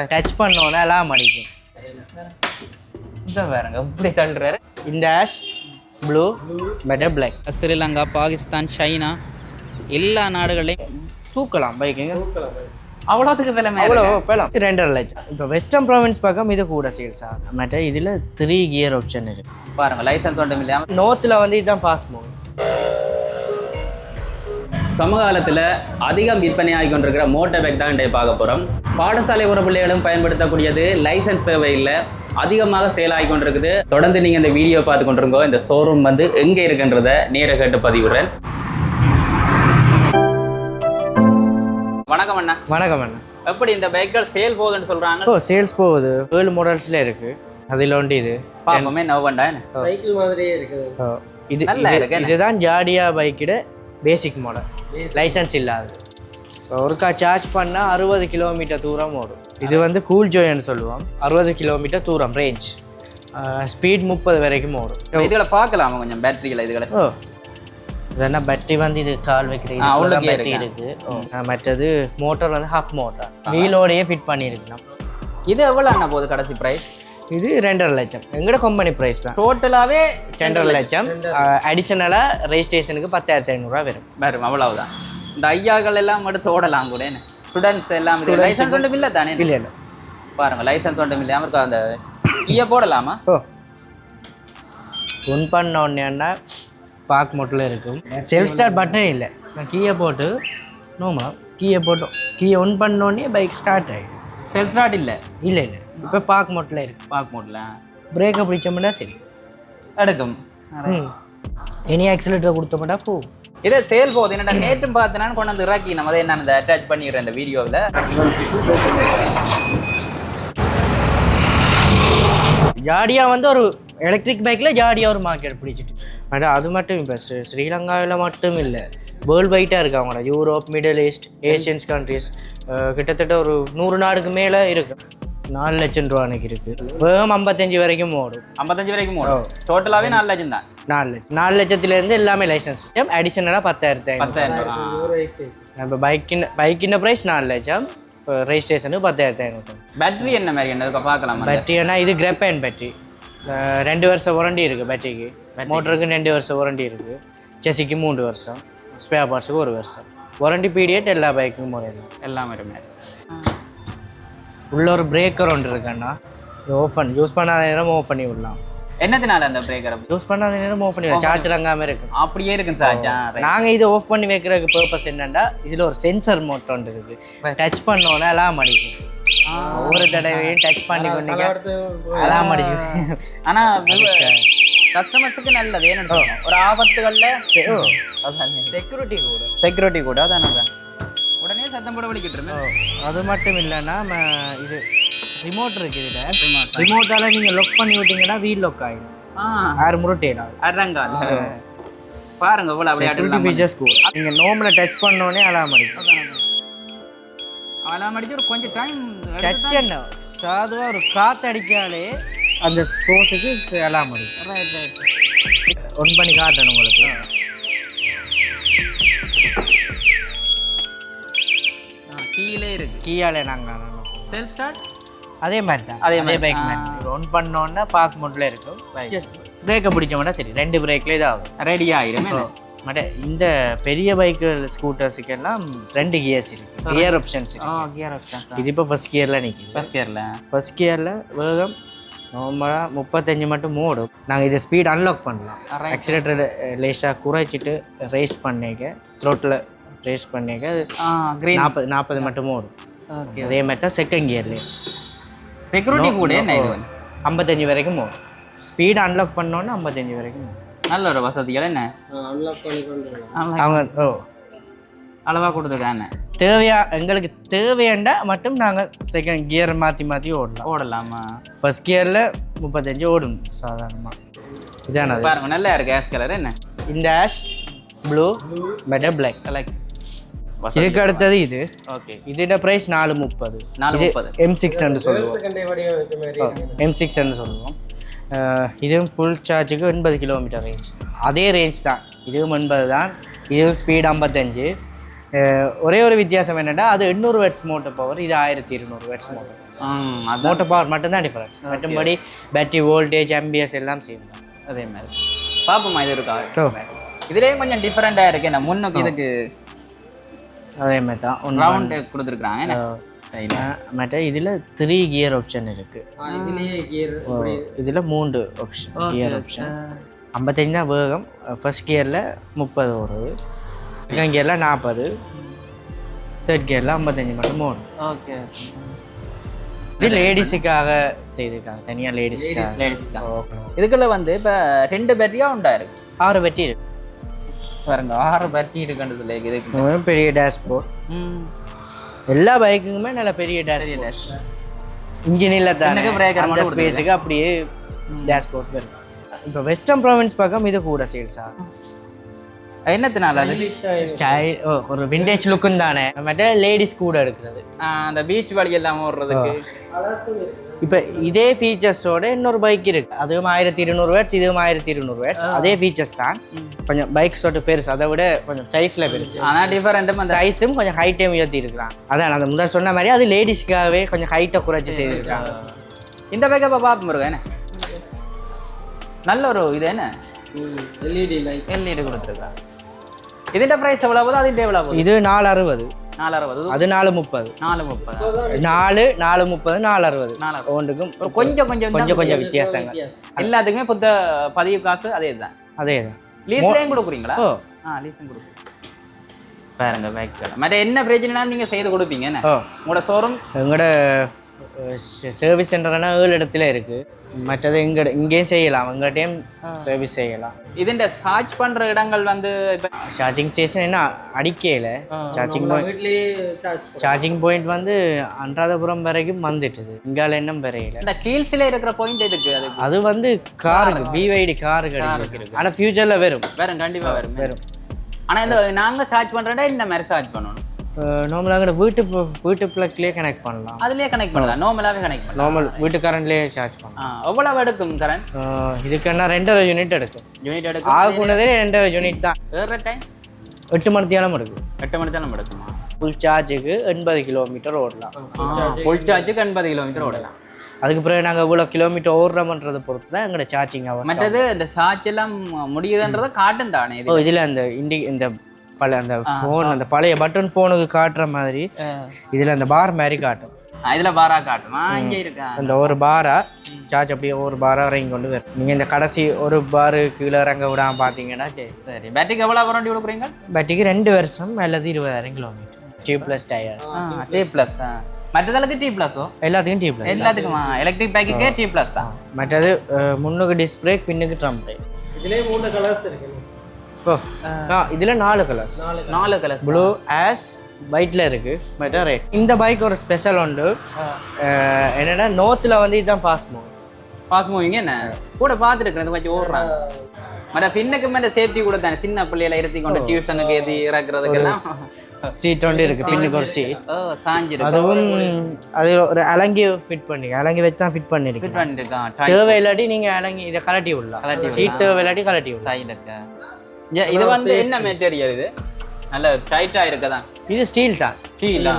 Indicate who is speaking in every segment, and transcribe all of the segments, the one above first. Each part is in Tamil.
Speaker 1: டச் பண்ணோன்னே அலாம் அடிக்கும்.
Speaker 2: இந்த பாருங்க இப்படி தள்ளுறாரு.
Speaker 1: இந்த ash blue better black
Speaker 2: Sri Lanka Pakistan China எல்லா நாடுகளையும்
Speaker 1: தூக்கலாம் பைக்குங்க
Speaker 2: அவ்வளோத்துக்கு விலை
Speaker 1: அவ்வளோ போகலாம் ரெண்டரை லட்சம். இப்போ வெஸ்டர்ன் ப்ராவின்ஸ் பக்கம் இது கூட சேல்ஸ் மற்ற இதில் த்ரீ கியர் ஆப்ஷன் இருக்கு.
Speaker 2: பாருங்க லைசன்ஸ் ஒன்றும் இல்லாமல்
Speaker 1: நோத்தில் வந்து இதுதான் ஃபாஸ்ட் மூவ்
Speaker 2: சமகாலத்தில் அதிகம் விற்பனையாகி கொண்டிருக்கிற மோட்டார் பைக் தான் இன்றைய பார்க்க போகிறோம் பாடசாலை உற பிள்ளைகளும் பயன்படுத்தக்கூடியது லைசன்ஸ் சேவை இல்லை அதிகமாக சேலாகி கொண்டிருக்குது. தொடர்ந்து நீங்கள் இந்த வீடியோ பார்த்து கொண்டிருங்கோ இந்த ஷோரூம் வந்து எங்கே இருக்குன்றத நேர கேட்டு பதிவுறேன் வணக்கம் அண்ணா.
Speaker 1: வணக்கம் அண்ணா.
Speaker 2: எப்படி இந்த பைக்கள் சேல் போகுதுன்னு சொல்கிறாங்க
Speaker 1: ஓ சேல்ஸ் போகுது. ஏழு மாடல்ஸ்ல இருக்கு. அதில் ஒன்று இது.
Speaker 2: பார்ப்போமே நோவண்டா
Speaker 3: சைக்கிள் மாதிரியே இருக்குது.
Speaker 1: இது
Speaker 2: நல்லா
Speaker 1: இது-
Speaker 2: இருக்கு.
Speaker 1: இதுதான் ஜாடியா பைக்கிட பேசிக் மாடல் லைசன்ஸ் இல்லாது. ஸோ ஒருக்கா சார்ஜ் பண்ணால் அறுபது கிலோமீட்டர் தூரம் ஓடும். இது வந்து கூல் ஜோயன்னு சொல்லுவோம். அறுபது கிலோமீட்டர் தூரம் ரேஞ்ச் ஸ்பீட் முப்பது வரைக்கும் ஓடும்.
Speaker 2: இதுகளை பார்க்கலாமா கொஞ்சம் பேட்டரிகளை இதுகளை.
Speaker 1: ஓ. இதென்ன பேட்டரி வந்து இது கால் வைக்கிறது
Speaker 2: உள்ளுக்கே
Speaker 1: பேட்டரி இருக்கு? மற்றது மோட்டார் வந்து ஹாஃப் மோட்டார் வீலோடையே ஃபிட் பண்ணியிருக்கலாம்
Speaker 2: இது எவ்வளோ அண்ணா போகுது கடைசி ப்ரைஸ்
Speaker 1: இது ரெண்டரை லட்சம். எங்கட கம்பெனி ப்ரைஸ் தான்.
Speaker 2: டோட்டலாகவே
Speaker 1: ரெண்டரை லட்சம். அடிஷனலாக ரெஜிஸ்ட்ரேஷனுக்கு பத்தாயிரத்தி ஐநூறுரூவா வரும்.
Speaker 2: வரும் அவ்வளவுதான். இந்த ஐயாக்கள் எல்லாம் எடுத்து ஓடலாம் கூட ஸ்டூடெண்ட்ஸ் எல்லாம் லைசன்ஸ் ஒன்றும் இல்லை தானே?
Speaker 1: இல்லை இல்லை.
Speaker 2: பாருங்க லைசன்ஸ் ஒன்றும் இல்லாமல் இருக்கும் அந்த கீயை போடலாமா?
Speaker 1: ஓ. ஒன் பண்ண உடனேன்னா பார்க் மோட்டில் இருக்கும். செல்ஃப் ஸ்டார்ட் பட்டன் இல்லை. நான் கீயை போட்டு நோமா கீயை போட்டோம் கீயை ஒன் பண்ண உடனே பைக் ஸ்டார்ட் ஆகிடும்
Speaker 2: செல் ஸ்டார்ட் இல்லை?
Speaker 1: இல்லை இல்லை. இப்போ பார்க் மோட்டில் இருக்கு.
Speaker 2: பார்க்க முடியல
Speaker 1: பிரேக்கை பிடிச்சோம்னா சரி.
Speaker 2: எடுக்கும்.
Speaker 1: எனி ஆக்சிலேட்டர் கொடுத்தோம்னா போ.
Speaker 2: இதே சேல் போகுது. என்னடா நேற்றும் பார்த்தேன்னா கொண்டு வந்து இறக்கி. நம்ம அதை நான் அட்டாச் பண்ணிடுறேன் இந்த வீடியோவில்.
Speaker 1: ஜாடியா வந்து ஒரு எலக்ட்ரிக் பைக்கில் ஜாடியா ஒரு மார்க்கெட் பிடிச்சிட்டு. மேடம் அது மட்டும் இப்போ ஸ்ரீலங்காவில் மட்டும் இல்லை. வேர்ல்டு வைட்டாக இருக்கு அவங்களோட? Europe middle east Asians countries கிட்டத்தட்ட ஒரு நூறு நாடுக்கு மேலே இருக்கு. நாலு லட்சம் ரூபா அன்னைக்கு இருக்கு. வேகம் ஐம்பத்தஞ்சு வரைக்கும் ஓடும்.
Speaker 2: ஐம்பத்தஞ்சு வரைக்கும் ஓடும். டோட்டலாகவே நாலு லட்சம் தான்.
Speaker 1: நாலு லட்சம். நாலு லட்சத்துலேருந்து எல்லாமே லைசன்ஸ் அடிஷனலாக பத்தாயிரத்தி
Speaker 2: பத்தாயிரம்
Speaker 1: இப்போ பைக்கின் பைக்கின் ப்ரைஸ் நாலு லட்சம். இப்போ ரெஜிஸ்ட்ரேஷனுக்கு பத்தாயிரத்தி ஐநூறு.
Speaker 2: பேட்டரி என்ன மாதிரி? என்ன பார்க்கலாமா.
Speaker 1: பேட்டரினா இது கிரெப்பைன் பேட்டரி ரெண்டு வருஷம் வாரண்டி இருக்குது பேட்டரிக்கு மோட்டருக்கு ரெண்டு வருஷம் வாரண்டி இருக்குது செசிக்கு மூணு வருஷம். ஸ்பேர் பார்ட்ஸுக்கு ஒரு வருஷம். வாரண்டி பீரியட் எல்லா பைக்குக்கும் ஒரே தான்.
Speaker 2: எல்லாம் வருமே
Speaker 1: உள்ள ஒரு பிரேக்கர் ஒன்று இருக்குண்ணா ஓப்பன் பண்ணி. யூஸ் பண்ணாத நேரம் ஓஃப் பண்ணி விடலாம்.
Speaker 2: என்னத்தினால அந்த பிரேக்கர்
Speaker 1: யூஸ் பண்ணாத நேரம் ஓஃப் பண்ணி சார்ஜ் அங்காமல் இருக்கு.
Speaker 2: அப்படியே இருக்கும் சார்ஜா
Speaker 1: நாங்கள் இதை ஆஃப் பண்ணி வைக்கிறதுக்கு பர்பஸ் என்னன்னா இதில் ஒரு சென்சர் மோட்டர் ஒன்று இருக்குது டச் பண்ணோன்னே அலாம் அடிக்கும். ஒவ்வொரு தடவையும் டச் பண்ணி கொண்டீங்க. அலாம் அடிக்கும்.
Speaker 2: ஆனா கஸ்டமர்ஸுக்கு நல்லது ஏன்னு ஒரு ஆபத்துகள்ல
Speaker 1: செக்யூரிட்டி கூட
Speaker 2: செக்யூரிட்டி கூட அதான் அதான். உடனே சத்தம் போட வலிக்கிட்டு
Speaker 1: அது மட்டும் இல்லைன்னா இது ரிமோட் இருக்கு இதில். ரிமோட்டால் நீங்கள் லொக் பண்ணி விட்டீங்கன்னா வீல் லொக் ஆகிடும் யார் முருட்டேனா
Speaker 2: அரங்கால் பாருங்க இவ்வளவு அப்படியே
Speaker 1: ஃபீச்சர்ஸ் கூட. நீங்கள் நோமில் டச் பண்ணோடனே அலாம் அடிக்கும்.
Speaker 2: அதெல்லாம் அடிச்சு ஒரு கொஞ்சம் டைம்
Speaker 1: டச் என்ன? சாதுவாக ஒரு காற்று அடித்தாலே அந்த ஸ்போர்ட்ஸுக்கு
Speaker 2: ரைட் ரைட்
Speaker 1: ஒன் பண்ணி காட்டணும் உங்களுக்கு.
Speaker 2: கீழே இருக்கு.
Speaker 1: கீயாலே நாங்கள்
Speaker 2: செல்ஃப் ஸ்டார்ட்
Speaker 1: அதே மாதிரி தான்.
Speaker 2: அதே மாதிரி,
Speaker 1: பைக் மாதிரி. ஒன் பண்ணோன்னா பார்க் மோட்டில் இருக்கும். பிரேக்கை பிடிச்சோம்னா சரி ரெண்டு பிரேக்லேயே தான் ஆகும்
Speaker 2: ரெடி ஆயிடும்
Speaker 1: மட்ட இந்த பெரிய பைக்கு ஸ்கூட்டர்ஸுக்கெல்லாம் ரெண்டு கியர்ஸ் இருக்கு. கியர் ஆப்ஷன்ஸ் இருக்கு.
Speaker 2: கியர் ஆப்ஷன்
Speaker 1: இது இப்போ ஃபர்ஸ்ட் கியரில் நிற்கிது
Speaker 2: ஃபர்ஸ்ட் கியர்ல
Speaker 1: ஃபர்ஸ்ட் கியரில் வேகம் நார்மலாக முப்பத்தஞ்சு மட்டும் ஓடும். நாங்கள் இதை ஸ்பீட் அன்லாக் பண்ணலாம். ஆக்சிலேட்டர் லேசாக குறைச்சிட்டு ரேஸ் பண்ணிக்க த்ரோட்டில் ரேஸ் பண்ணிக்க அது
Speaker 2: ஆ கிரீன்
Speaker 1: நாற்பது நாற்பது மட்டும்
Speaker 2: ஓகே
Speaker 1: அதே மாதிரி தான் செகண்ட் கியர்லேயும்
Speaker 2: செக்யூரிட்டி கூட வந்து?
Speaker 1: ஐம்பத்தஞ்சு வரைக்கும் ஓடும் ஸ்பீட் அன்லாக் பண்ணோன்னா ஐம்பத்தஞ்சு வரைக்கும்.
Speaker 2: நல்ல ஒரு வசதிகள் என்ன?
Speaker 1: அவங்க ஓ.
Speaker 2: அளவா கொடுத்துருக்கானே
Speaker 1: தேவையா எங்களுக்கு தேவையாண்டா மட்டும் நாங்கள் செகண்ட் கியர் மாற்றி மாற்றி ஓடலாம்.
Speaker 2: ஓடலாமா?
Speaker 1: ஃபர்ஸ்ட் கியரில் முப்பத்தஞ்சு ஓடும் சாதாரணமாக இதானது?
Speaker 2: பாருங்க நல்லா இருக்கு ஆஸ் கலர் என்ன?
Speaker 1: இந்த ash blue better black
Speaker 2: like
Speaker 1: இதுக்கு அடுத்தது இது.
Speaker 2: ஓகே
Speaker 1: இதோட ப்ரைஸ் நாலு முப்பது
Speaker 2: நாலு முப்பது
Speaker 1: எம் சிக்ஸ் சொல்லுவோம்.
Speaker 3: செகண்டே வடிவமைச்ச மாதிரி
Speaker 1: எம் சிக்ஸ் சொல்லுவோம். இதுவும் ஃபுல் சார்ஜுக்கு எண்பது கிலோமீட்டர் ரேஞ்ச் அதே ரேஞ்ச் தான். இதுவும் எண்பது தான். இதுவும் ஸ்பீட் ஐம்பத்தஞ்சு. ஒரே ஒரு வித்தியாசம் என்னென்னா அது எண்ணூறு வேட்ஸ் மோட்டர் பவர் இது ஆயிரத்தி இருநூறு வேட்ஸ் மோட்டர் மோட்டர் பவர் மட்டும்தான் டிஃபரன்ஸ் மற்றபடி பேட்டரி வோல்டேஜ் எம்பிஎஸ் எல்லாம் சேம் தான்.
Speaker 2: அதே மாதிரி. பாப்போமா இது இருக்கா? இதுலயும் கொஞ்சம் டிஃபரெண்டாக இருக்கு. என்ன முன்னுக்கு இதுக்கு
Speaker 1: அதே மாதிரி தான். ஒன்று
Speaker 2: ரவுண்ட் கொடுத்துருக்குறாங்க.
Speaker 1: மற்ற இதில் த்ரீ கியர் ஆப்ஷன் இருக்குது இதில் மூன்று ஆப்ஷன் கியர் ஆப்ஷன் ஐம்பத்தஞ்சு தான் வேகம். ஃபர்ஸ்ட் கியரில் முப்பது வருது செகண்ட் கியரில் நாற்பது தேர்ட் கியரில் ஐம்பத்தஞ்சு மட்டும் மூணு
Speaker 2: ஓகே
Speaker 1: இது லேடிஸுக்காக செய்திருக்காங்க. தனியாக லேடிஸுக்காக
Speaker 2: லேடிஸ்க்கா இதுக்குள்ள வந்து இப்போ ரெண்டு பேட்டரியா உண்டா இருக்கு?
Speaker 1: ஆறு வெட்டி இருக்கு.
Speaker 2: பாருங்க ஆறு இருக்குன்னு சொல்லி இதுக்கு
Speaker 1: இது பெரிய டேஷ்போர்ட் எல்லா பைக்குக்குமே நல்ல பெரிய டேஷ் இன்ஜின் இல்லை தானே.
Speaker 2: எனக்கு breaker
Speaker 1: அந்த
Speaker 2: மட்டும்
Speaker 1: ஸ்பேஸுக்கு அப்படியே டேஷ்போர்ட் வரும் இப்போ வெஸ்டர்ன் ப்ராவின்ஸ் பக்கம் இது கூட சேல்ஸ் ஆகும்
Speaker 2: என்னத்தினால அது?
Speaker 1: ஸ்டைல் ஒரு விண்டேஜ் லுக்கும் தானே. மற்ற லேடிஸ் கூட இருக்கிறது
Speaker 2: ஆ, அந்த பீச் வழி எல்லாம் ஓடுறதுக்கு.
Speaker 1: இப்போ இதே ஃபீச்சர்ஸோட இன்னொரு பைக் இருக்கு. அதுவும் ஆயிரத்தி இருநூறு வேர்ட்ஸ் இதுவும் ஆயிரத்தி இருநூறு வேர்ட்ஸ் அதே ஃபீச்சர்ஸ் தான். கொஞ்சம் பைக்ஸோட பெருசு. அதை விட கொஞ்சம் சைஸில் பெருசு.
Speaker 2: ஆனா டிஃபரெண்ட்டும் அந்த
Speaker 1: சைஸும் கொஞ்சம் ஹைட்டையும் உயர்த்தி இருக்கிறான். அதான் அந்த முதல் சொன்ன மாதிரி அது லேடிஸ்க்காகவே கொஞ்சம் ஹைட்டை குறைச்சி செய்திருக்காங்க.
Speaker 2: இந்த பைக்கை இப்போ பார்ப்போம் முருகன் நல்ல ஒரு இது என்ன?
Speaker 3: எல்இடி லைட்
Speaker 2: எல்இடி கொடுத்துருக்காங்க ഇതിന്റെ പ്രൈസ് എവ്വളവ് അതിന്റെ
Speaker 1: എവ്വളവ് ഇത്
Speaker 2: നാല് അറുപത്
Speaker 1: அது நாலு முப்பது
Speaker 2: நாலு முப்பது
Speaker 1: நாலு நாலு முப்பது நாலு அறுபது ஒன்றுக்கும்
Speaker 2: கொஞ்சம் கொஞ்சம்
Speaker 1: கொஞ்சம் கொஞ்சம்
Speaker 3: வித்தியாசங்க
Speaker 2: எல்லாத்துக்குமே புத்த பதிவு காசு அதே தான்
Speaker 1: அதே தான்
Speaker 2: லீஸ்லேயும் கொடுக்குறீங்களா
Speaker 1: ஓ
Speaker 2: ஆ லீஸும் கொடுக்குறோம் பாருங்க பேக் மற்ற என்ன பிரச்சனைனா நீங்க செய்து கொடுப்பீங்க உங்களோட ஷோரூம்
Speaker 1: எங்களோட சர்வீஸ் சென்டர்னா ஏழு இடத்துல இருக்குது மற்றது இங்கே இங்கேயும் செய்யலாம் இங்கேயும் சர்வீஸ் செய்யலாம்.
Speaker 2: இதுண்ட சார்ஜ் பண்ணுற இடங்கள் வந்து
Speaker 1: சார்ஜிங் ஸ்டேஷன் என்ன அடிக்கையில் சார்ஜிங் பாயிண்ட் சார்ஜிங் பாயிண்ட் வந்து அன்றாதபுரம் வரைக்கும் வந்துட்டுது. இங்கால இன்னும் வரையில.
Speaker 2: இந்த கீழ்ஸில் இருக்கிற பாயிண்ட் எதுக்கு? அது
Speaker 1: அது வந்து காருக்கு பிவைடி காரு கிடையாது ஆனால் ஃப்யூச்சரில் வரும்.
Speaker 2: வரும் கண்டிப்பாக வரும்.
Speaker 1: வரும்.
Speaker 2: ஆனால் இந்த நாங்கள் சார்ஜ் பண்ணுறோட இந்த மாதிரி சார்ஜ் பண்ணணும்?
Speaker 1: நார்மலாக வீட்டு வீட்டு ப்ளக்லேயே கனெக்ட் பண்ணலாம்.
Speaker 2: அதுலயே கனெக்ட் பண்ணலாம். நார்மலாவே கனெக்ட் பண்ணலாம்.
Speaker 1: நார்மல் வீட்டு கரண்ட்லேயே சார்ஜ் பண்ணலாம்.
Speaker 2: எவ்வளவு எடுக்கும் கரண்ட்
Speaker 1: ஆஹ் இதுக்குன்னா ரெண்டரை யூனிட் எடுக்கும்.
Speaker 2: யூனிட் எடுக்கும்.
Speaker 1: ஆகுனதே ரெண்டரை யூனிட் தான்.
Speaker 2: ஏற டைம்
Speaker 1: எட்டு மணித்தியாலம் எடுக்கும்.
Speaker 2: எட்டு மணி தான் எடுக்குமா
Speaker 1: ஃபுல் சார்ஜுக்கு எண்பது கிலோமீட்டர் ஓடலாம்.
Speaker 2: ஃபுல் சார்ஜுக்கு எண்பது கிலோமீட்டர் ஓடலாம்.
Speaker 1: அதுக்கு பிறகு நாங்கள் இவ்வளோ கிலோமீட்டர் ஓடுறோம்ன்றதை பொறுத்து தான் எங்களோட சார்ஜிங் அவர்
Speaker 2: மற்றது இந்த சார்ஜ் எல்லாம் முடியுதுன்றத காட்டும் தானே
Speaker 1: இதில்? அந்த இண்டி இந்த பழைய அந்த ஃபோன் அந்த பழைய பட்டன் ஃபோனுக்கு காட்டுற மாதிரி இதில் அந்த பார் மாதிரி காட்டும்.
Speaker 2: ஆ, இதுல பாரா காட்டுமா. இங்க இருக்கா?
Speaker 1: அந்த ஒரு பாரா சார்ஜ் அப்படியே ஒரு பாரா இறங்கி கொண்டு வரும். நீங்கள் இந்த கடைசி ஒரு பாரு கீழே இறங்க விடாம பார்த்தீங்கன்னா சரி.
Speaker 2: சரி. பேட்டரிக்கு எவ்வளவு வாரண்டி கொடுக்குறீங்க?
Speaker 1: பேட்டரிக்கு ரெண்டு வருஷம் அல்லது இருபதாயிரம் kilometre tube plus tyres
Speaker 2: T plus மற்றதெல்லாம் டி ப்ளஸோ
Speaker 1: எல்லாத்துக்கும் டியூப் ப்ளஸ்
Speaker 2: எல்லாத்துக்குமா எலக்ட்ரிக் பைக்குக்கே டி ப்ளஸ் தான்.
Speaker 1: மற்றது முன்னுக்கு டிஸ்க் பிரேக் பின்னுக்கு ட்ரம்
Speaker 3: இதுலயே மூணு கலர்ஸ் இருக்கு.
Speaker 1: இதில் நாலு கலர்ஸ்
Speaker 3: நாலு
Speaker 2: கலர்ஸ்
Speaker 1: ப்ளூ ஆஷ் ஒயிட்டில் இருக்குது மற்ற ரெட் இந்த பைக் ஒரு ஸ்பெஷல் உண்டு. என்னன்னா நோத்தில் வந்து இதுதான் ஃபாஸ்ட் மூவ்
Speaker 2: பாஸ் மூவிங்க என்ன? கூட பார்த்துருக்கேன் கொஞ்சம் ஓடுறாங்க. மற்ற பின்னுக்கு மேலே சேஃப்டி கூட தானே. சின்ன பிள்ளைகளை இருத்தி கொண்டு டியூஷனுக்கு ஏற்றி இறக்குறதுக்கெல்லாம்.
Speaker 1: சீட் ஒன்று இருக்குது பின்னுக்கு ஒரு சீட்
Speaker 2: ஓ சாஞ்சிருக்கு.
Speaker 1: அதுவும் அது ஒரு அலங்கி ஃபிட் பண்ணி அலங்கி வச்சு தான் ஃபிட் பண்ணிருக்கு
Speaker 2: ஃபிட் பண்ணிருக்கான்.
Speaker 1: தேவை இல்லாட்டி நீங்கள் அலங்கி இதை கலட்டி விடலாம். சீட் தேவை இல்லாட்டி கலட்டி விடலாம்.
Speaker 2: இருக்கா. இது வந்து என்ன மெட்டீரியல் இது? நல்ல டைட்டா இருக்கதான்.
Speaker 1: இது ஸ்டீல் தான்.
Speaker 2: ஸ்டீலா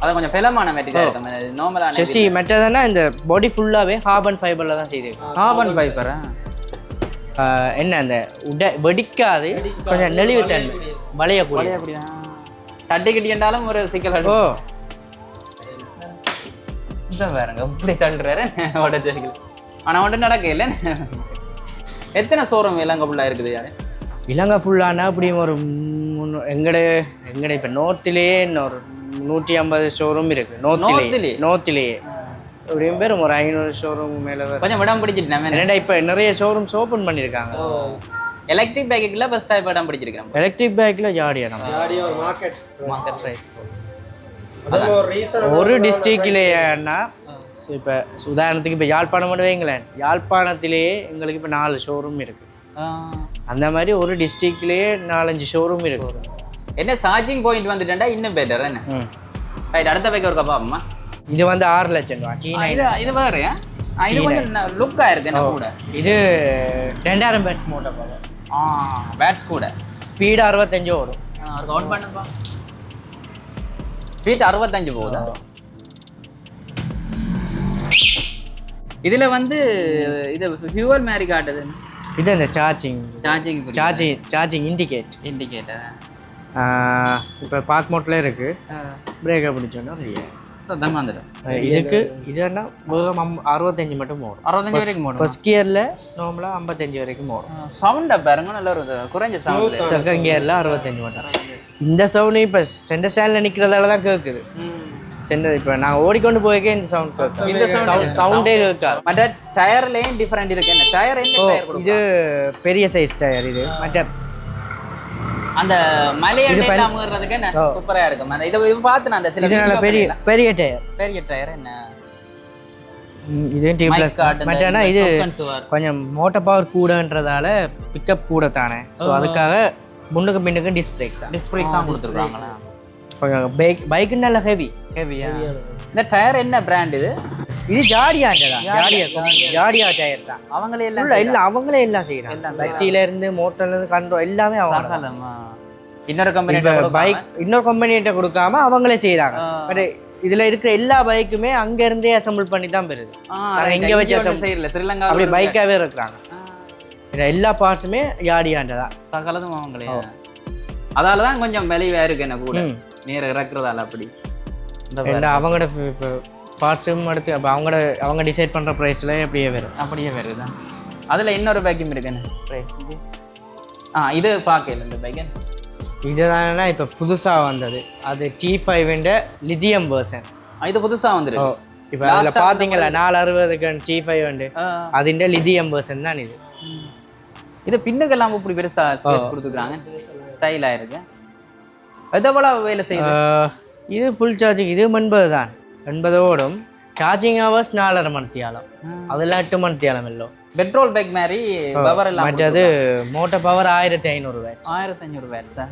Speaker 2: அது கொஞ்சம் பெலமான மெட்டீரியல் இருக்கு நார்மலான
Speaker 1: செசி மற்றதுன்னா இந்த பாடி ஃபுல்லாகவே கார்பன் ஃபைபரில் தான் செய்திருக்கு
Speaker 2: கார்பன் ஃபைபரா
Speaker 1: என்ன அந்த உட வெடிக்காது கொஞ்சம் நெளிவு தன்மை வளையக்கூடிய.
Speaker 2: அப்படியா தட்டி கிட்டியண்டாலும் ஒரு சிக்கல்
Speaker 1: ஓ.
Speaker 2: பாருங்க இப்படி தள்ளுறாரு. உடச்சிருக்கு ஆனா ஒன்றும் நடக்க இல்லை எத்தனை ஷோரூம் இலங்கை இருக்குது யாரு?
Speaker 1: இலங்கை ஃபுல்லானா அப்படியும் ஒரு முன்னூ- எங்கட எங்கட இப்போ நோர்த்திலேயே இன்னொரு நூற்றி ஐம்பது ஷோரூம் இருக்கு. நோர்த்திலே
Speaker 2: நோர்த்திலே?
Speaker 1: நோர்த்திலேயே எப்படியும் பேரும் ஒரு ஐநூறு ஷோரூம் மேலே
Speaker 2: கொஞ்சம் விடம் பிடிச்சிட்டு
Speaker 1: என்னடா இப்போ நிறைய ஷோரூம்ஸ் ஓப்பன் பண்ணியிருக்காங்க
Speaker 2: எலக்ட்ரிக் பைக்குக்குள்ள ஃபர்ஸ்ட் டைப் இடம் பிடிச்சிருக்கிறேன்
Speaker 1: எலக்ட்ரிக் பைக்கில் ஜாடியா நம்ம.
Speaker 3: ஜாடியா ஒரு மார்க்கெட்
Speaker 2: மார்க்கெட் ப்ரைஸ்
Speaker 3: ஒரு ரீசன்
Speaker 1: ஒரு டிஸ்ட்ரிக்ட்லேயேன்னா இப்போ உதாரணத்துக்கு இப்போ யாழ்ப்பாணம் மட்டும் வைங்களேன். யாழ்ப்பாணத்திலேயே எங்களுக்கு இப்போ நாலு ஷோரூம் இருக்கு. அந்த மாதிரி ஒரு டிஸ்ட்ரிக்ட்லேயே நாலஞ்சு ஷோரூம் இருக்கு.
Speaker 2: என்ன சார்ஜிங் பாயிண்ட் வந்துட்டா இன்னும் பெட்டர் என்ன? ரைட் அடுத்த பைக் ஒரு கப்பா
Speaker 1: இது வந்து ஆறு லட்சம் ரூபா
Speaker 2: இது இது வேறு. இது கொஞ்சம் லுக்கா இருக்கு என்ன கூட?
Speaker 1: இது ரெண்டாயிரம் பேட்ஸ் மோட்டர்
Speaker 2: ஆ பேட்ஸ் கூட.
Speaker 1: ஸ்பீடு அறுபத்தஞ்சு ஓடும்.
Speaker 2: கவுண்ட் பண்ணுப்பா ஸ்பீட் அறுபத்தஞ்சு போகுதா? இதுல வந்து இது ஃபியூவல் மாதிரி காட்டுது.
Speaker 1: இது அந்த charging
Speaker 2: charging
Speaker 1: charging charging indicate
Speaker 2: indicator
Speaker 1: இப்போ பார்க் மோட்டில் இருக்குது பிரேக்கை பிடிச்சோன்னா ரெடி
Speaker 2: சத்தம் வந்துடும்
Speaker 1: இதுக்கு இதுன்னா அம் அறுபத்தஞ்சு மட்டும் ஓடும்
Speaker 2: அறுபத்தஞ்சு வரைக்கும் போடும்
Speaker 1: ஃபர்ஸ்ட் கியரில் நார்மலாக ஐம்பத்தஞ்சு வரைக்கும் ஓடும்
Speaker 2: சவுண்டை பாருங்க நல்லா ஒரு குறைஞ்ச சவுண்ட்
Speaker 1: செகண்ட் கியரில் அறுபத்தஞ்சு மட்டும் இந்த சவுண்டு இப்போ சென்டர் ஸ்டாண்டில் நிற்கிறதால தான் கேட்குது சென்டர் இப்போ நாங்கள் ஓடிக்கொண்டு போய்க்கே இந்த சவுண்ட் கேட்கும்
Speaker 2: இந்த sound
Speaker 1: சவுண்டே கேட்காது
Speaker 2: மற்ற டயர்லயும் டிஃபரெண்ட் இருக்கு. என்ன டயர் என்ன
Speaker 1: இது பெரிய சைஸ் டயர் இது. மற்ற
Speaker 2: அந்த மலையடியில் அமுகிறதுக்கு என்ன? சூப்பரா இருக்கும். அந்த இதை இதை பார்த்து நான் அந்த சில
Speaker 1: பெரிய. பெரிய டயர்
Speaker 2: பெரிய டயர் என்ன?
Speaker 1: இது டியூப்லெஸ்
Speaker 2: card இந்த
Speaker 1: மற்ற
Speaker 2: இந்த
Speaker 1: இது. கொஞ்சம் மோட்டர் பவர் கூடன்றதால பிக்கப் கூட தானே. ஸோ அதுக்காக முன்னுக்கு பின்னுக்கு டிஸ்பிளே தான்.
Speaker 2: டிஸ்பிளே தான் கொடுத்துருக்காங்களா?
Speaker 1: கொஞ்சம் பைக் பைக்கு நல்ல ஹெவி
Speaker 2: ஹெவியா இந்த டயர் என்ன பிராண்ட் இது?
Speaker 1: இது ஜாடியாண்டா ஜாடியா. ஜாடியா டயர் தான்.
Speaker 2: அவங்களே எல்லாம்
Speaker 1: இல்ல அவங்களே எல்லாம் செய்யறாங்க பட்டியில இருந்து மோட்டர்ல இருந்து கண்ட்ரோல் எல்லாமே அவங்க
Speaker 2: இன்னொரு கம்பெனி
Speaker 1: பைக் இன்னொரு கம்பெனிகிட்ட கொடுக்காம அவங்களே செய்யறாங்க. பட் இதுல இருக்கிற எல்லா பைக்குமே அங்க இருந்தே அசெம்பிள் பண்ணி தான் பெறுது இங்க வச்சு assemble-
Speaker 2: செய்யல. ஸ்ரீலங்கா
Speaker 1: அப்படி பைக்காவே இருக்கிறாங்க. எல்லா பார்ட்ஸுமே ஜாடியாண்ட தான்.
Speaker 2: சகலதும் அவங்களே. அதால தான் கொஞ்சம் விலையா இருக்கு என்ன கூட
Speaker 1: ம்.
Speaker 2: நேர இறக்குறதால அப்படி. இந்த
Speaker 1: அவங்களோட இப்போ பார்ட்ஸும் எடுத்து அப்போ அவங்களோட அவங்க டிசைட் பண்ணுற ப்ரைஸில் அப்படியே வரும்.
Speaker 2: அப்படியே வருது? அதில் இன்னொரு பேக்கியம் இருக்குன்னு ஆ இது பார்க்கல இந்த பேக்கன்
Speaker 1: இதுதானா இப்போ புதுசாக வந்தது. அது டி ஃபைவ்ன்ற லிதியம் வேர்ஷன்
Speaker 2: இது புதுசாக வந்துருக்கு.
Speaker 1: இப்போ அதில் பார்த்தீங்களா நாலு அறுபதுக்கு டி ஃபைவ் வந்து அதுண்ட லிதியம் வேர்ஷன் தான் இது.
Speaker 2: இது பின்னுக்கெல்லாம் இப்படி பெருசாக ஸ்பேஸ் கொடுத்துக்கிறாங்க ஸ்டைலாக இருக்குது எதவளவு வேலை செய்யுது?
Speaker 1: இது ஃபுல் சார்ஜிங் இது எண்பது தான் எண்பதோடும் சார்ஜிங் ஹவர்ஸ் நாலரை மணித்தியாலம். அதெல்லாம் எட்டு மணித்தியாலம் இல்லை.
Speaker 2: பெட்ரோல் பைக் மாதிரி பவர் எல்லாம்
Speaker 1: மற்றது மோட்டர் பவர் ஆயிரத்தி ஐநூறு வேட்ஸ்
Speaker 2: ஆயிரத்தி ஐநூறு வேட்
Speaker 3: சார்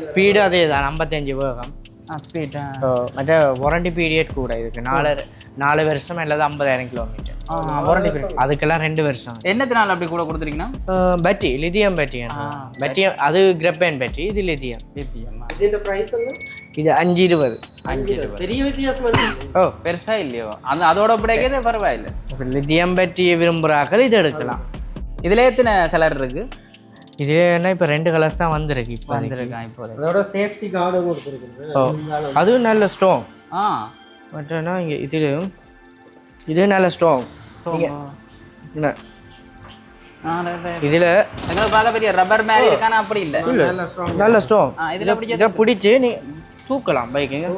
Speaker 1: ஸ்பீடு அதே தான் ஐம்பத்தஞ்சு வேகம்.
Speaker 2: ஸ்பீட்
Speaker 1: மற்ற வாரண்டி பீரியட் கூட இதுக்கு நாலு நாலு வருஷம் இல்லாத ஐம்பதாயிரம் கிலோமீட்டர்
Speaker 2: வாரண்டி பீரியட்
Speaker 1: அதுக்கெல்லாம் ரெண்டு வருஷம்.
Speaker 2: என்னத்தினால அப்படி கூட கொடுத்துருக்கீங்கன்னா?
Speaker 1: பேட்டரி லிதியம் பேட்டரி பேட்டரி அது கிரப்பேன் பேட்டரி இது லித்தியம்
Speaker 3: லித்தியம் இது அஞ்சு
Speaker 1: இருபது அஞ்சு இருபது
Speaker 3: பெரிய வித்தியாசம்
Speaker 1: ஓ
Speaker 2: பெருசா இல்லையோ? அந்த அதோட பிடிக்கிறது பரவாயில்லை.
Speaker 1: லித்தியம் பற்றி விரும்புகிறார்கள் இது எடுக்கலாம்.
Speaker 2: இதுல எத்தனை கலர் இருக்கு?
Speaker 1: இதுல என்ன இப்போ ரெண்டு கலர்ஸ் தான் வந்திருக்கு இப்போ
Speaker 2: வந்திருக்கான் இப்போ
Speaker 3: அதோட சேஃப்டி கார்டு கொடுத்துருக்கு
Speaker 1: ஓ அதுவும் நல்ல ஸ்டோன்
Speaker 2: ஆ.
Speaker 1: பட் ஆனால் இங்கே இது இது நல்ல ஸ்டோன் என்ன? இதுல
Speaker 2: எங்களை பெரிய ரப்பர் மாதிரி இருக்கானா? அப்படி இல்ல.
Speaker 1: நல்ல
Speaker 2: ஸ்டோன் இதுல
Speaker 1: பிடிச்ச பிடிச்சு நீ தூக்கலாம் பைக்குங்க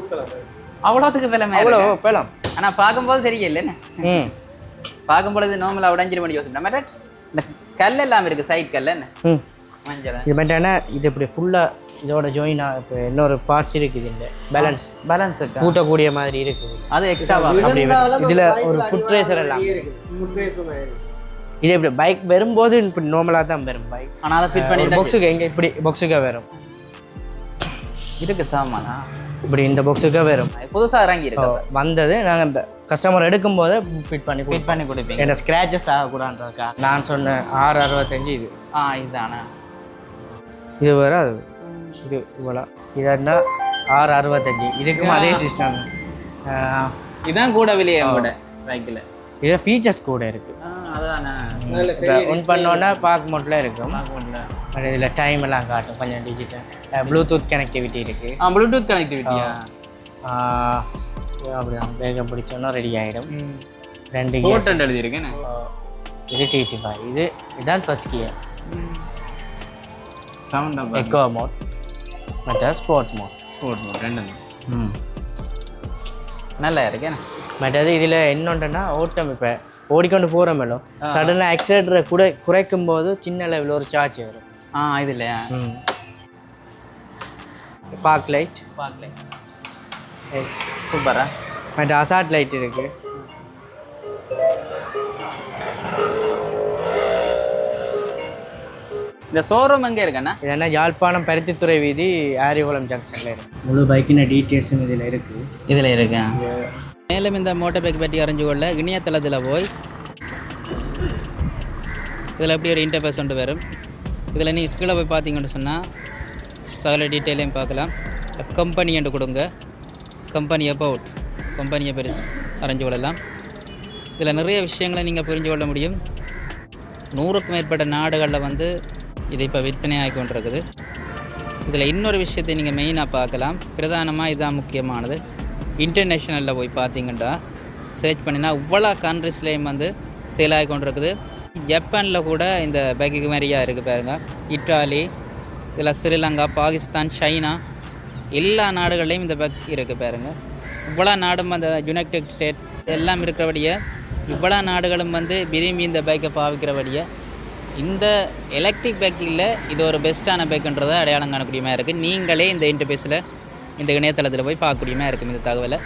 Speaker 2: அவ்வளோத்துக்கு விலை மேல
Speaker 1: அவ்வளோ
Speaker 2: இருக்கு.
Speaker 1: போகலாம்
Speaker 2: ஆனா பார்க்கும்போது தெரியல என்ன?
Speaker 1: ம்.
Speaker 2: பார்க்கும் பொழுது நார்மலா உடஞ்சிரு மணி யோசிப்போம். நம்ம இந்த கல் எல்லாம் இருக்கு சைட் கல் என்ன?
Speaker 1: ம்.
Speaker 2: மஞ்சள்?
Speaker 1: இது மட்டும் இது இப்படி ஃபுல்லாக இதோட ஜாயினாக இப்போ இன்னொரு பார்ட்ஸ் இருக்குது இந்த பேலன்ஸ்
Speaker 2: பேலன்ஸ் இருக்கா?
Speaker 1: கூட்டக்கூடிய மாதிரி இருக்குது.
Speaker 2: அது எக்ஸ்ட்ராவா
Speaker 1: அப்படி இதில் ஒரு ஃபுட் ரேசர் எல்லாம். இது இப்படி பைக் வரும்போது இப்படி நார்மலாக தான் வரும் பைக்
Speaker 2: ஆனா அதை ஃபிட் பண்ணி
Speaker 1: பாக்ஸுக்கு எங்கே இப்படி பாக்ஸுக்காக வரும்?
Speaker 2: இருக்கு சாமானா?
Speaker 1: இப்படி இந்த பாக்ஸுக்காக வரும்
Speaker 2: புதுசா இறங்கி இருக்கு
Speaker 1: வந்தது நாங்கள் கஸ்டமர் எடுக்கும்போது ஃபிட் பண்ணி
Speaker 2: ஃபிட் பண்ணி கொடுப்பீங்க.
Speaker 1: என்ன ஸ்க்ராச்சஸ் ஆகக்கூடாதுக்கா நான் சொன்ன ஆறு அறுபத்தஞ்சு இது.
Speaker 2: ஆ இதுதானே
Speaker 1: இது வேற அது இது இவ்வளோ இதுன்னா ஆறு அறுபத்தஞ்சு. இதுக்கும் அதே சிஸ்டம்
Speaker 2: இதான் கூட விலையே கூட பைக்கில்
Speaker 1: இது ஃபீச்சர்ஸ் கூட இருக்குது ஒன் பண்ணோன்னா பார்க் மோட்டில் இருக்கும். இதில் டைம் எல்லாம் காட்டும். கொஞ்சம் டிஜிட்டல் ப்ளூடூத் கனெக்டிவிட்டி இருக்குது
Speaker 2: ஆ ப்ளூடூத் கனெக்டிவிட்டியா
Speaker 1: அப்படிதான் வேகம் பிடிச்சோன்னா ரெடி ஆகிடும் ரெண்டு.
Speaker 2: ஸ்போர்ட் எழுதியிருக்கேன்
Speaker 1: இது டிடி ஃபைவ் இது இதான் first gear
Speaker 2: sound
Speaker 1: eco mode மற்ற ஸ்போர்ட் மோட்
Speaker 2: ஸ்போர்ட் மோட் ரெண்டு
Speaker 1: ம்.
Speaker 2: நல்லா இருக்கேன்
Speaker 1: மற்றது இதில் என்னொன்றுனா ஓட்டம் இப்போ ஓடிக்கொண்டு போகிறோமேலோ சடனாக ஆக்சிலேட்டரை குறை குறைக்கும் போது சின்ன லெவலில் ஒரு சார்ஜ் வரும்.
Speaker 2: ஆ இது இல்லையா?
Speaker 1: ம். பார்க் லைட்
Speaker 2: சூப்பரா.
Speaker 1: மற்ற அசாட் லைட் இருக்குது
Speaker 2: இந்த ஷோரூம் எங்கே இருக்கண்ணா
Speaker 1: இது என்ன யாழ்ப்பாணம் பருத்தித்துறை வீதி ஆரியகுளம் ஜங்ஷனில் இருக்குது முழு பைக்கின டீட்டெயில்ஸும் இதில் இருக்குது
Speaker 2: இதில் இருக்கேன் மேலும் இந்த மோட்டர் பைக் பற்றி அறிஞ்சு கொள்ள இணையதளத்தில் போய் இதில் எப்படி ஒரு இன்டர்ஃபேஸ் ஒன்று வரும். இதில் நீங்கள் கீழே போய் பார்த்தீங்கன்னு சொன்னால் சகல டீட்டெயிலையும் பார்க்கலாம். கம்பெனி என்று கொடுங்க. கம்பெனி அபவுட் கம்பெனியை பெருசு அறிஞ்சு கொள்ளலாம். இதில் நிறைய விஷயங்களை நீங்கள் புரிஞ்சு கொள்ள முடியும். நூறுக்கும் மேற்பட்ட நாடுகளில் வந்து இது இப்போ விற்பனையாகி கொண்டிருக்குது. இதில் இன்னொரு விஷயத்தை நீங்கள் மெயினாக பார்க்கலாம். பிரதானமாக இதுதான் முக்கியமானது. இன்டர்நேஷ்னலில் போய் பார்த்தீங்கன்னா சர்ச் பண்ணினா இவ்வளோ கண்ட்ரிஸ்லேயும் வந்து சேலாகி கொண்டிருக்குது. ஜப்பானில் கூட இந்த பேக்கு மாதிரியாக இருக்குது பாருங்கள் இட்டாலி இதில் ஸ்ரீலங்கா பாகிஸ்தான் சைனா எல்லா நாடுகள்லேயும் இந்த பக் இருக்குது பாருங்க. இவ்வளோ நாடும் அந்த யுனைடெட் ஸ்டேட் எல்லாம் இருக்கிறபடியே இவ்வளோ நாடுகளும் வந்து விரும்பி இந்த பைக்கை பாவிக்கிறபடியே இந்த எலக்ட்ரிக் பைக்கில் இது ஒரு பெஸ்ட்டான பைக்குன்றதை அடையாளம் காணக்கூடியமாக இருக்குது நீங்களே இந்த இன்டர்பேஸில் இந்த இணையதளத்தில் போய் பார்க்கக்கூடியமாக இருக்கும் இந்த தகவலை.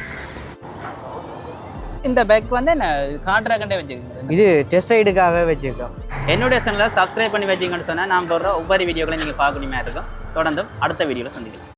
Speaker 2: இந்த பைக் வந்து என்ன கான்ட்ராக்டே வச்சுருக்கீங்க
Speaker 1: இது டெஸ்ட் ரைடுக்காக வச்சுருக்கோம்.
Speaker 2: என்னுடைய சேனலை சப்ஸ்கிரைப் பண்ணி வச்சிங்கன்னு சொன்னால் நான் போடுற ஒவ்வொரு வீடியோக்களை நீங்கள் பார்க்கக்கூடியமாக இருக்கும். தொடர்ந்து அடுத்த வீடியோவில் சந்திக்கலாம்.